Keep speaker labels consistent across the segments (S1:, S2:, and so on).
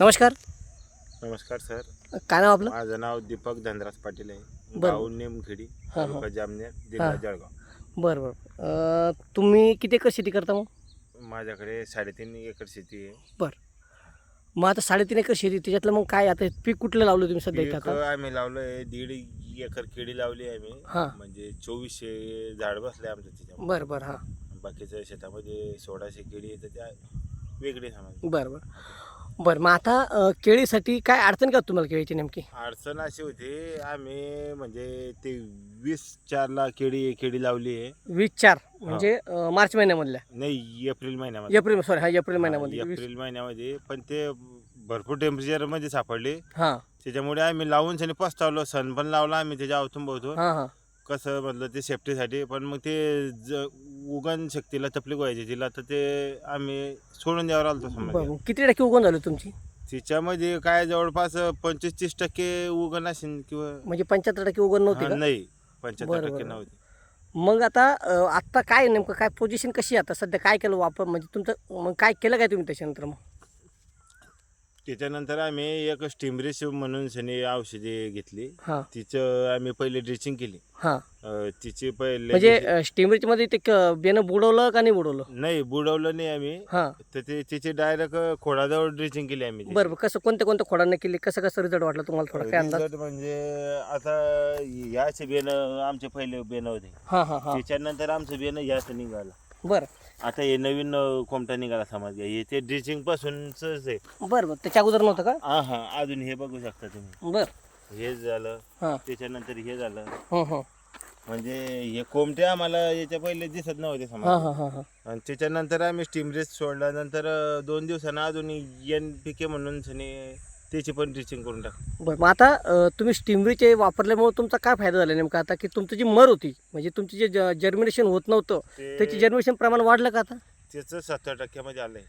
S1: नमस्कार.
S2: नमस्कार सर.
S1: काय नाव आपलं?
S2: माझं नाव दीपक धनराज पाटील आहे.
S1: बरं.
S2: गाव नेमखेडी
S1: हा.
S2: तालुका जामनेर जिल्हा
S1: हा.
S2: जळगाव.
S1: बरं बरं. अं, तुम्ही किती एकर शेती करता मग?
S2: माझ्याकडे साडेतीन एकर शेती आहे.
S1: मग आता साडेतीन एकर शेती त्याच्यातलं मग काय? आता पीक कुठलं लावलं तुम्ही सध्या इथं
S2: पीक
S1: आता?
S2: आम्ही लावलंय दीड एकर केळी लावली आहे
S1: हा.
S2: आम्ही म्हणजे चोवीसशे झाड बसले आमचं तिच्यामध्ये
S1: बरं बरं हां.
S2: बाकीच्या शेतामध्ये सोळाशे केळी येतं त्या वेगळी समज.
S1: बरं बरं. बरं मग आता अं, केळीसाठी काय अडचण का तुम्हाला केळीची नेमकी?
S2: अडचण अशी होती आम्ही म्हणजे ते वीस चारला केळी केळी लावली आहे.
S1: वीस चार म्हणजे अं, मार्च महिन्यामधल्या?
S2: नाही एप्रिल महिन्यामध्ये
S1: एप्रिल सॉरी हा एप्रिल महिन्यामध्ये वीस-
S2: एप्रिल महिन्यामध्ये पण ते भरपूर टेम्परेचरमध्ये सापडले.
S1: हां.
S2: त्याच्यामुळे आम्ही लावून सनी पस्तावलो सण पण लावला आम्ही त्याच्या अवतून
S1: हां हां.
S2: कसं म्हटलं ते सेफ्टीसाठी पण मग ते ज उगण शक्तीला तपलीक व्हायची. तिला तर ते आम्ही सोडून द्यावर समजा.
S1: बरं किती टक्के उगवण झालं तुमची?
S2: तिच्यामध्ये काय जवळपास पंचवीस तीस टक्के उगण असेल किंवा
S1: म्हणजे पंच्याहत्तर टक्के उगवण नव्हते
S2: हा,
S1: का?
S2: नाही.
S1: बरं,
S2: पंच्याहत्तर टक्के
S1: बरं.
S2: नव्हती.
S1: मग आता अं, आत्ता काय नेमकं काय पोझिशन कशी आहे आता? सध्या काय केलं वापर म्हणजे तुमचं मग काय केलं काय तुम्ही त्याच्यानंतर मग?
S2: त्याच्यानंतर आम्ही एक स्टीमरेश म्हणून सनी औषधी घेतली.
S1: हां.
S2: तिचं आम्ही पहिले ड्रिचिंग केली.
S1: हां.
S2: अं, तिची पहिले
S1: म्हणजे स्टीमरीच्या मध्ये ते क- बेनं बुडवलं का नाही बुडवलं?
S2: नाही बुडवलं नाही आम्ही.
S1: हां.
S2: तर ते तिची डायरेक्ट खोडाजवळ ड्रिचिंग केली आम्ही तिची.
S1: बरं बरं. कसं कोणत्या कोणत्या खोडांना केली? कसं कसं रिझल्ट वाटला तुम्हाला थोडा काय अंदाज?
S2: Result म्हणजे आता ह्याचे बेन आमचे पहिले बेन होते.
S1: हां हां हां.
S2: त्याच्यानंतर आमचं बेन ह्याच निघाला.
S1: बरं.
S2: आता हे नवीन अं, कोमटा निघाला समज. घ्या हे ते ड्रिचिंग पासूनच आहे.
S1: बरं बरं. त्याच्या अगोदर नव्हतं का?
S2: हा हा. अजून हे बघू शकता तुम्ही.
S1: बरं.
S2: हे झालं.
S1: हां.
S2: त्याच्यानंतर हे झालं.
S1: हं हं.
S2: म्हणजे हे कोमटे आम्हाला याच्या पहिले दिसत नव्हते
S1: हां
S2: समज
S1: हां हां हां.
S2: आणि त्याच्यानंतर आम्ही स्टीम रेस सोडल्यानंतर अं, दोन दिवसानं अजून एन पी के म्हणून सनी त्याची पण ड्रिचिंग करून टाक.
S1: बरं मग आता अं, तुम्ही स्टीमरीचे वापरल्यामुळे तुमचा काय फायदा झाला नेमका? आता की तुमची जी मर होती म्हणजे तुमची जे जर्मिनेशन होत नव्हतं त्याची
S2: ते
S1: जर्मिनेशन प्रमाण वाढलं का आता?
S2: त्याचं सत्तर टक्क्यामध्ये आलंय.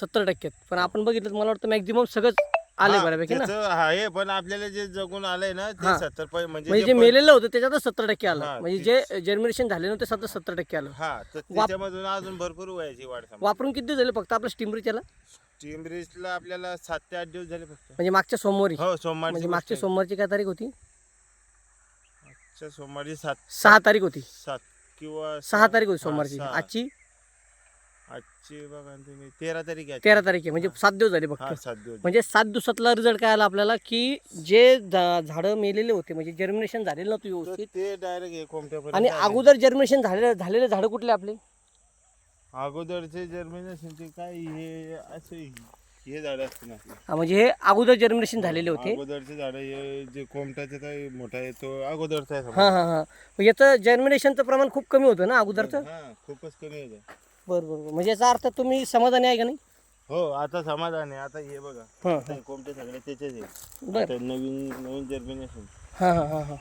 S1: सत्तर टक्क्यात. पण आपण बघितलं तर मला वाटतं मॅक्झिमम सगळंच आले
S2: हा,
S1: बऱ्यापैकी ना?
S2: त्याचं आहे पण आपल्याला जे जगून आलंय ना ते. सत्तर पै- म्हणजे
S1: म्हणजे
S2: जे
S1: मेलेलं होतं त्याच्यातच सत्तर टक्के आलं. म्हणजे जे जर्मिनेशन झाले नव्हते सध्या सत्तर टक्के आलं.
S2: हा तर त्याच्यामधून अजून भरपूर वयाची वाढ
S1: वापरून किती दिवस झाले फक्त आपलं
S2: स्टीम रेसला आपल्याला सात ते आठ दिवस झाले फक्त.
S1: म्हणजे मागच्या सोमवारी?
S2: हो सोमवारची
S1: म्हणजे मागच्या. सोमवारची काय तारीख होती?
S2: सोमवारी सात
S1: सहा तारीख होती.
S2: सात किंवा
S1: सहा तारीख होती
S2: हा,
S1: सोमवारची.
S2: सहा.
S1: आजची?
S2: आजची बघा ना तुम्ही तेरा तारीख आहे
S1: तेरा तारीख आहे म्हणजे सात दिवस झाले
S2: हा
S1: फक्त
S2: सात दिवस
S1: म्हणजे सात दिवसातला रिझल्ट काय आला आपल्याला की जे झा- झाडं मेलेले होते म्हणजे जर्मिनेशन झालेलं नव्हतं व्यवस्थित.
S2: ते डायरेक्ट हे कोमट्यापर्यंत
S1: आणि
S2: आले.
S1: अगोदर जर्मिनेशन झालेले झालेले झाडं कुठले आपले?
S2: अगोदरचे जर्मिनेशन ते काय हे असे हे झाड असते ना.
S1: हा, म्हणजे हे अगोदर जर्मिनेशन झालेले होते.
S2: अगोदरचे झाड हे जे कोमटाचे काय मोठा आहे तो अगोदरचा आहे
S1: हां. हां हां. मग याचं जर्मिनेशनचं प्रमाण खूप कमी होतं ना अगोदरचं?
S2: हा खूपच कमी होतं.
S1: बरं बरं बरं. म्हणजे याचा अर्थ तुम्ही समाधानी आहे का नाही?
S2: हो आता समाधान आहे. आता हे बघा.
S1: हां
S2: आता हे. कोमटे सगळे त्याचेच आहे
S1: बरं.
S2: आता नवीन नवीन जर्मिनेशन
S1: हां हां हां. हां.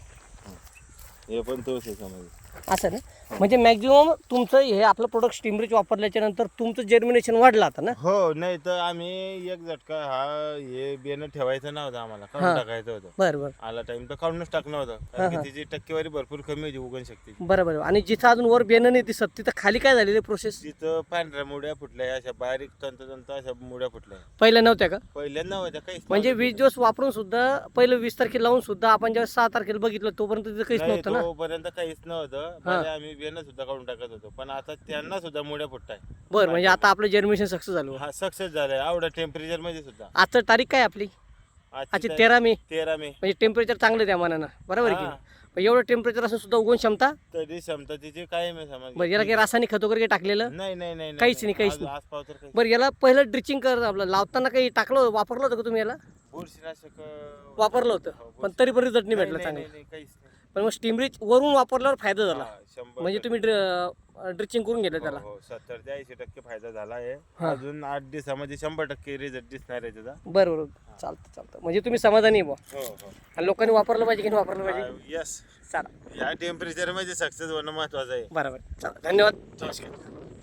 S2: हे पण तोच आहे समज.
S1: असं ना? म्हणजे मॅक्झिमम तुमचं हे आपलं प्रोडक्ट स्टीमरीच वापरल्याच्या नंतर तुमचं जर्मिनेशन वाढलं आता ना?
S2: हो नाही तर आम्ही एक झटका हा हे बेन ठेवायचं नव्हतं आम्हाला काढून
S1: हा.
S2: टाकायचं होतं.
S1: बरं बरं.
S2: आला टाइम तर काढूनच टाकणं होतं कारण की तिची टक्केवारी भरपूर कमी होती उगण शक्ती.
S1: बरं बरं. आणि जिथं अजून वर बेनं नाही दिसत तिथं खाली काय झालेली प्रोसेस
S2: तिथं पांढऱ्या मुड्या फुटल्या अशा बारीक तंत तंत अशा मुड्या फुटल्या.
S1: पहिल्या नव्हत्या का?
S2: पहिल्यांदा होत्या काहीच
S1: म्हणजे वीस दिवस वापरून सुद्धा पहिलं वीस तारखेला लावून सुद्धा आपण जेव्हा सहा तारखेला बघितलं तोपर्यंत तिथं काहीच नव्हतं ना?
S2: तोपर्यंत काहीच नव्हतं. पहिले आम्ही सुद्धा काढून टाकत होतो पण आता त्यांना सुद्धा मुड्या फुटताय.
S1: बरं म्हणजे आता आपलं जर्मिनेशन सक्सेस झालं.
S2: हा सक्सेस झालाय. आवडा टेम्परेचरमध्ये सुद्धा.
S1: आजचं तारीख काय आपली?
S2: आजची
S1: तेरा मे.
S2: तेरा मे.
S1: म्हणजे टेम्परेचर चांगलं त्या मानानं. बरोबर आहे की. नाही? मग एवढं टेम्परेचर असून सुद्धा उगवण क्षमता?
S2: तरी क्षमता तिची कायम आहे समज
S1: बरं याला काही रासायनिक खत वगैरे टाकलेलं?
S2: नाही नाही नाही
S1: काहीच नाही, काहीच नाही.
S2: काही
S1: बरं याला पहिलं ड्रिचिंग कर आपलं. लावताना काही टाकलं वापरलं होतं का तुम्ही याला?
S2: बुरशीनाशक
S1: वापरलं होतं.
S2: हो,
S1: पण तरी पण रिझल्ट नाही भेटला चांगला.
S2: काहीच नाही.
S1: पण मग स्टीमरीच वरून वापरल्यावर फायदा झाला.
S2: हा, शंभर
S1: म्हणजे. तुम्ही ड्रिचिंग करून गेलं
S2: हो,
S1: त्याला.
S2: हो, सत्तर ते ऐंशी टक्के फायदा झाला आहे.
S1: हा.
S2: अजून आठ दिवसामध्ये शंभर टक्के रिझल्ट दिसणार आहे त्याचा.
S1: बरं बरं चालतं चालतं. म्हणजे तुम्ही समाधानी आहे बुवा.
S2: हो हो.
S1: आणि लोकांनी वापरलं पाहिजे की नाही वापरलं पाहिजे?
S2: यस
S1: चालेल.
S2: या टेम्परेचरमध्ये सक्सेस होणं महत्वाचं आहे.
S1: बरोबर. चालेल. धन्यवाद. नमस्कार.